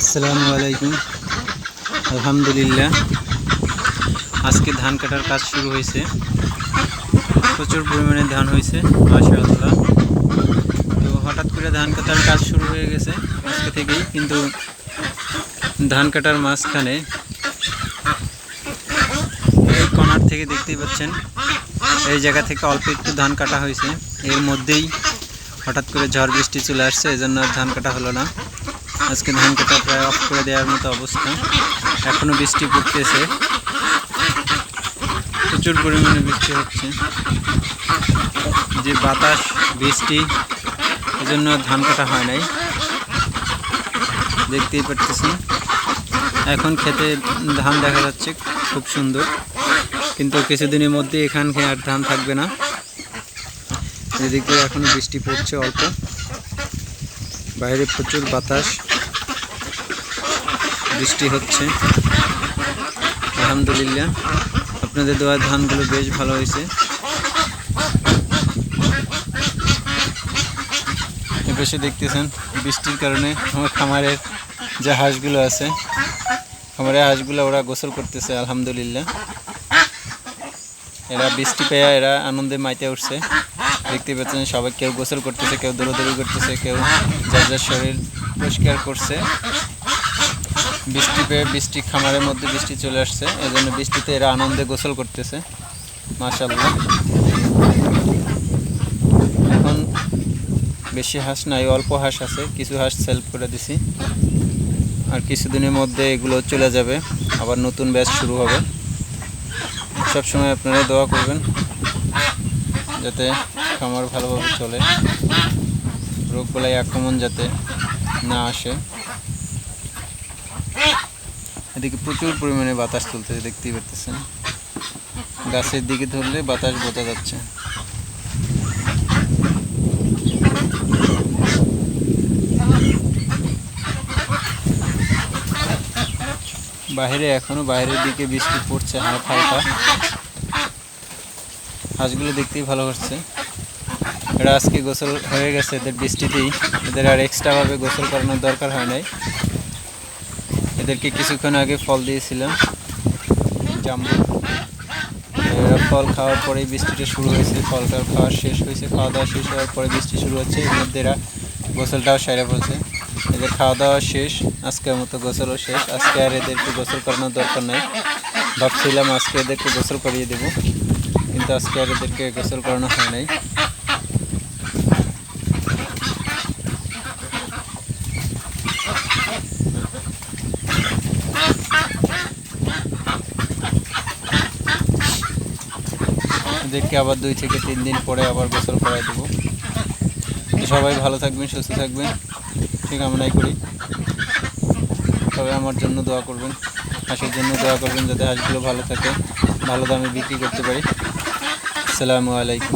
আসসালামু আলাইকুম। আলহামদুলিল্লাহ। আজকে ধান কাটার কাজ শুরু হয়েছে। প্রচুর পরিমাণে ধান হয়েছে, মাশাআল্লাহ। তো হঠাৎ করে ধান কাটার কাজ শুরু হয়ে গেছে আজকে থেকেই, কিন্তু ধান কাটার মাঝখানে এই কর্নার থেকে দেখতেই পাচ্ছেন, এই জায়গা থেকে অল্প একটু ধান কাটা হয়েছে। এর মধ্যেই হঠাৎ করে ঝড় বৃষ্টি চলে আসছে, এজন্য আর ধান কাটা হলো না। আজকে ধান কাটা প্রায় অফ করে দেওয়ার মতো অবস্থা। এখনও বৃষ্টি পড়তেছে। প্রচুর পরিমাণে বৃষ্টি হচ্ছে। যে বাতাস, বৃষ্টি, এজন্য ধান কাটা হয় নাই। দেখতেই পারতেছেন। এখন খেতে ধান দেখা যাচ্ছে, খুব সুন্দর। কিন্তু কিছুদিনের মধ্যে এখানে আর ধান থাকবে না। এদিকে এখনও বৃষ্টি পড়ছে অল্প। বাইরে প্রচুর বাতাস, বৃষ্টি হচ্ছে। আলহামদুলিল্লাহ, আপনাদের দেওয়া ধানগুলো বেশ ভালো হয়েছে। এপাশে দেখতেছেন, বৃষ্টির কারণে আমার খামারের যে হাঁসগুলো আছে, খামারের হাঁসগুলো ওরা গোসল করতেছে, আলহামদুলিল্লাহ। এরা বৃষ্টি পেয়ে এরা আনন্দে মাইতে উঠছে। দেখতে পাচ্ছেন সবাই কেউ গোসল করতেছে, কেউ দৌড়াদৌড়ি করতেছে, কেউ যার যার শরীর পরিষ্কার করছে। বৃষ্টি পেয়ে বৃষ্টি খামারের মধ্যে বৃষ্টি চলে আসছে এই জন্য বৃষ্টিতে এরা আনন্দে গোসল করতেছে। মাশাল্লাহ এখন বেশি হাঁস নাই, অল্প হাঁস আছে, কিছু হাঁস সেলফ করে দিছি। আর কিছুদিনের মধ্যে এগুলো চলে যাবে, আবার নতুন ব্যাচ শুরু হবে। সবসময় আপনারা দোয়া করবেন। যাতে খামার ভালোভাবে চলে। রোগ বলাই আক্রমণ যাতে না আসে। এদিকে প্রচুর পরিমাণে বাতাস চলতেছে দেখতেই পারতেছেন। গাছের দিকে ধরলে বাতাস বোঝা যাচ্ছে। বাইরে এখনও বাইরের দিকে বৃষ্টি পড়ছে হালকা হালকা। হাঁসগুলো দেখতেই ভালো করছে। এরা আজকে গোসল হয়ে গেছে, এদের বৃষ্টিতেই। এদের আর এক্সট্রাভাবে গোসল করানোর দরকার হয় নাই। এদেরকে কিছুক্ষণ আগে ফল দিয়েছিলাম জাম্বু এরা ফল খাওয়ার পরেই বৃষ্টিটা শুরু হয়েছে ফলটা খাওয়া শেষ হয়েছে, খাওয়া দাওয়া শেষ হওয়ার পরে বৃষ্টি শুরু হচ্ছে, এর মধ্যে এরা গোসলটাও সেরে ফেলছে। এদের খাওয়া দাওয়া শেষ, আজকের মতো গোসলও শেষ, আজকে আর এদেরকে গোসল করানোর দরকার নেই। ভাবছিলাম আজকে এদেরকে গোসল করিয়ে দেবো। কিন্তু আজকে আর গোসল করানো হয় নাই। এদেরকে আবার দুই থেকে তিন দিন পরে আবার গোসল করাই দেবো। সবাই ভালো থাকবেন, সুস্থ থাকবেন। ঠিক কামনাই করি। তবে আমার জন্য দোয়া করবেন। হাঁসের জন্য দোয়া করবেন যাতে হাঁসগুলো ভালো থাকে, ভালো দামে বিক্রি করতে পারি। আসসালামু আলাইকুম।